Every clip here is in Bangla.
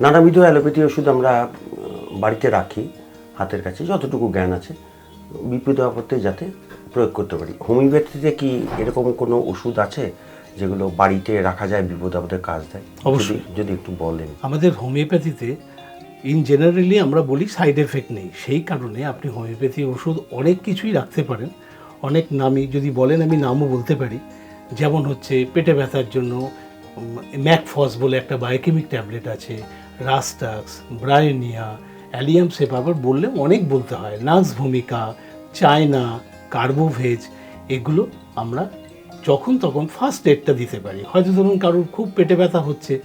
নানাবিধ অ্যালোপ্যাথি ওষুধ আমরা বাড়িতে রাখি হাতের কাছে যতটুকু জ্ঞান আছে বিপদ আপদে যাতে প্রয়োগ করতে পারি। হোমিওপ্যাথিতে কি এরকম কোনো ওষুধ আছে যেগুলো বাড়িতে রাখা যায় বিপদ আপদে কাজ দেয়? অবশ্যই। যদি- যদি একটু বলেন। আমাদের হোমিওপ্যাথিতে ইন জেনারেলি আমরা বলি সাইড এফেক্ট নেই। সেই কারণে আপনি হোমিওপ্যাথি ওষুধ অনেক কিছুই রাখতে পারেন। অনেক নামই যদি বলেন আমি নামও বলতে পারি। যেমন হচ্ছে পেটে ব্যথার জন্য ম্যাকফস বলে একটা বায়োকেমিক ট্যাবলেট আছে রাস্টাক্স ব্রায়োনিয়া অ্যালিয়াম সেপাবার বললে অনেক বলতে হয়। নাক্স ভূমিকা, চায়না, কার্বোভেজ, এগুলো আমরা যখন তখন ফার্স্ট এডটা দিতে পারি। হয়তো ধরুন কারোর খুব পেটে ব্যথা হচ্ছে।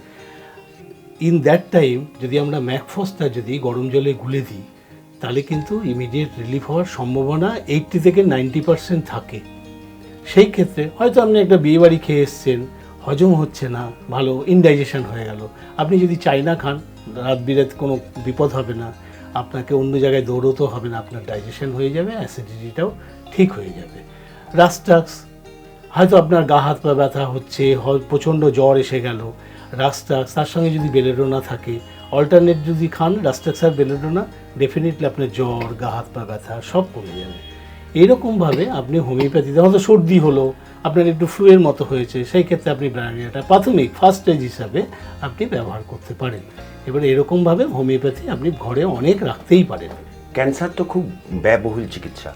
ইন দ্যাট টাইম যদি আমরা ম্যাকফসটা যদি গরম জলে গুলে দিই, তাহলে কিন্তু ইমিডিয়েট রিলিফ হওয়ার সম্ভাবনা এইটটি থেকে নাইনটি পার্সেন্ট থাকে। সেই ক্ষেত্রে হয়তো আপনি একটা বিয়েবাড়ি খেয়ে এসছেন হজম হচ্ছে না, ভালো ইনডাইজেশন হয়ে গেল। আপনি যদি চাইনা খান, রাত বিরাত কোনো বিপদ হবে না। আপনাকে অন্য জায়গায় দৌড়তেও হবে না, আপনার ডাইজেশন হয়ে যাবে অ্যাসিডিটিটাও ঠিক হয়ে যাবে। রাস্টাক্স হয়তো আপনার গা হাত পা ব্যথা হচ্ছে প্রচণ্ড জ্বর এসে গেল। রাস্টাক্স তার সঙ্গে যদি বেলেডোনা থাকে অল্টারনেট যদি খান রাস্টাক্স আর বেলেডোনা ডেফিনেটলি আপনার জ্বর, গা হাত পা ব্যথা সব কমে যাবে। এইরকমভাবে আপনি হোমিওপ্যাথিতে হয়তো সর্দি হলো আপনার একটু ফ্লুয়ের মতো হয়েছে সেই ক্ষেত্রে আপনি ব্রায়োনিয়াটা প্রাথমিক ফার্স্ট স্টেজ হিসাবে আপনি ব্যবহার করতে পারেন। এবার এরকমভাবে হোমিওপ্যাথি আপনি ঘরে অনেক রাখতেই পারেন। ক্যান্সার তো খুব ব্যয়বহুল চিকিৎসা।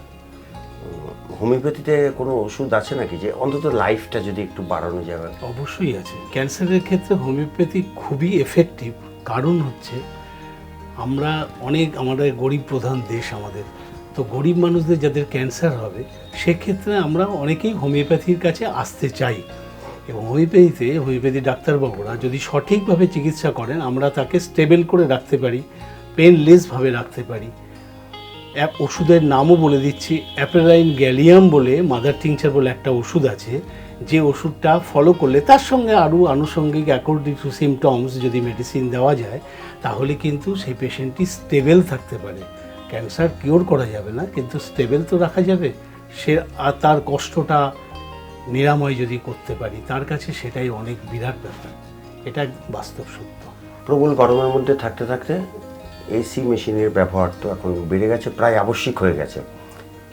হোমিওপ্যাথিতে কোনো ওষুধ আছে নাকি যে অন্তত লাইফটা যদি একটু বাড়ানো যাবে অবশ্যই আছে। ক্যান্সারের ক্ষেত্রে হোমিওপ্যাথি খুবই এফেক্টিভ কারণ হচ্ছে আমরা অনেক আমাদের গরিব প্রধান দেশ আমাদের। তো গরিব মানুষদের যাদের ক্যান্সার হবে, সেক্ষেত্রে আমরা অনেকেই হোমিওপ্যাথির কাছে আসতে চাই। এবং হোমিওপ্যাথিতে, হোমিওপ্যাথি ডাক্তারবাবুরা যদি সঠিকভাবে চিকিৎসা করেন, আমরা তাকে স্টেবল করে রাখতে পারি পেনলেসভাবে রাখতে পারি। ওষুধের নামও বলে দিচ্ছি অ্যাপেলাইন গ্যালিয়াম বলে মাদার টিংচার বলে একটা ওষুধ আছে, যে ওষুধটা ফলো করলে, তার সঙ্গে আরও আনুষঙ্গিক অ্যাকর্ডিং টু সিমটমস যদি মেডিসিন দেওয়া যায়, তাহলে কিন্তু সেই পেশেন্টটি স্টেবল থাকতে পারে। ক্যান্সার কিওর করা যাবে না, কিন্তু স্টেবল তো রাখা যাবে। সে আর তার কষ্টটা নিরাময় যদি করতে পারি, তার কাছে সেটাই অনেক বিরাট ব্যাপার। এটা বাস্তব সত্য। প্রবল গরমের মধ্যে থাকতে থাকতে এসি মেশিনের ব্যবহার তো এখন বেড়ে গেছে, প্রায় আবশ্যিক হয়ে গেছে।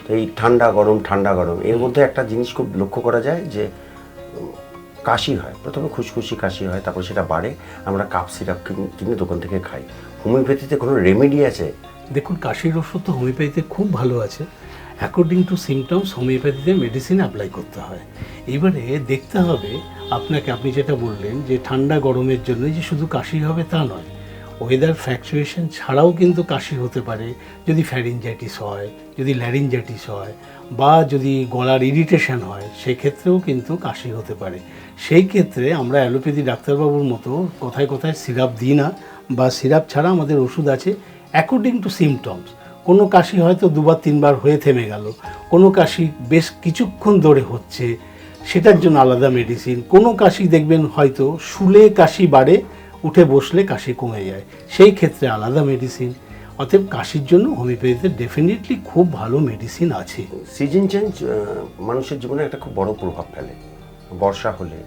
তো এই ঠান্ডা গরম ঠান্ডা গরম, এর মধ্যে একটা জিনিস খুব লক্ষ্য করা যায় যে, কাশি হয়। প্রথমে খুশখুশি কাশি হয়, তারপর সেটা বাড়ে। আমরা কাপ সিরাপ কিনে দোকান থেকে খাই। হোমিওপ্যাথিতে কোনো রেমেডি আছে? দেখুন, কাশির ওষুধ তো হোমিওপ্যাথিতে খুব ভালো আছে। অ্যাকর্ডিং টু সিমটমস হোমিওপ্যাথিতে মেডিসিন অ্যাপ্লাই করতে হয়। এবারে দেখতে হবে, আপনাকে আপনি যেটা বললেন যে ঠান্ডা গরমের জন্য যে শুধু কাশি হবে তা নয় ওয়েদার ফ্ল্যাকচুয়েশন ছাড়াও কিন্তু কাশি হতে পারে। যদি ফ্যারিনজাইটিস হয়, যদি ল্যারিনজাইটিস হয়, বা যদি গলার ইরিটেশন হয়, সেক্ষেত্রেও কিন্তু কাশি হতে পারে। সেই ক্ষেত্রে আমরা অ্যালোপ্যাথি ডাক্তারবাবুর মতো কোথায় কোথায় সিরাপ দিই না, বা সিরাপ ছাড়া আমাদের ওষুধ আছে। অ্যাকর্ডিং টু সিমটমস কোনো কাশি হয়তো দুবার তিনবার হয়ে থেমে গেল, কোনো কাশি বেশ কিছুক্ষণ ধরে হচ্ছে, সেটার জন্য আলাদা মেডিসিন কোনো কাশি দেখবেন হয়তো শুলে কাশি বাড়ে, উঠে বসলে কাশি কমে যায়, সেই ক্ষেত্রে আলাদা মেডিসিন অতএব কাশির জন্য হোমিওপ্যাথিতে ডেফিনেটলি খুব ভালো মেডিসিন আছে। সিজন চেঞ্জ মানুষের জীবনে একটা খুব বড় প্রভাব ফেলে। বর্ষা হলে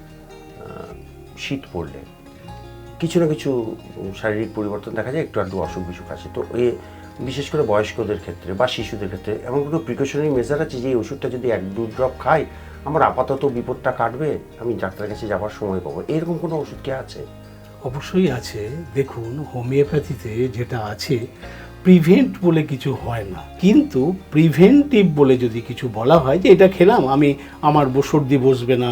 শীত পড়লে কিছু না কিছু শারীরিক পরিবর্তন দেখা যায়, একটু আধটু অসুখ বিসুখ আসে তো এ, বিশেষ করে বয়স্কদের ক্ষেত্রে বা শিশুদের ক্ষেত্রে এমন কোনো প্রিকশনারি মেজার আছে যে এই ওষুধটা যদি এক, দু ড্রপ খাই আমার আপাতত বিপদটা কাটবে, আমি ডাক্তারের কাছে যাওয়ার সময় পাবো? এরকম কোনো ওষুধ কি আছে? অবশ্যই আছে। দেখুন, হোমিওপ্যাথিতে যেটা আছে প্রিভেন্ট বলে কিছু হয় না। কিন্তু প্রিভেন্টিভ বলে যদি কিছু বলা হয় যে, এটা খেলাম, আমি, আমার সর্দি বসবে না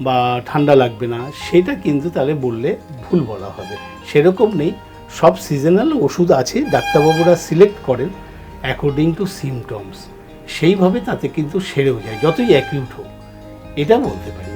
বা ঠান্ডা লাগবে না, সেটা কিন্তু তাহলে বললে ভুল বলা হবে। সেরকম নেই, সব সিজনাল ওষুধ আছে, ডাক্তারবাবুরা সিলেক্ট করেন অ্যাকর্ডিং টু সিমটমস সেইভাবে তাতে কিন্তু সেরেও যায়, যতই অ্যাকিউট হোক। এটা বলতে পারি।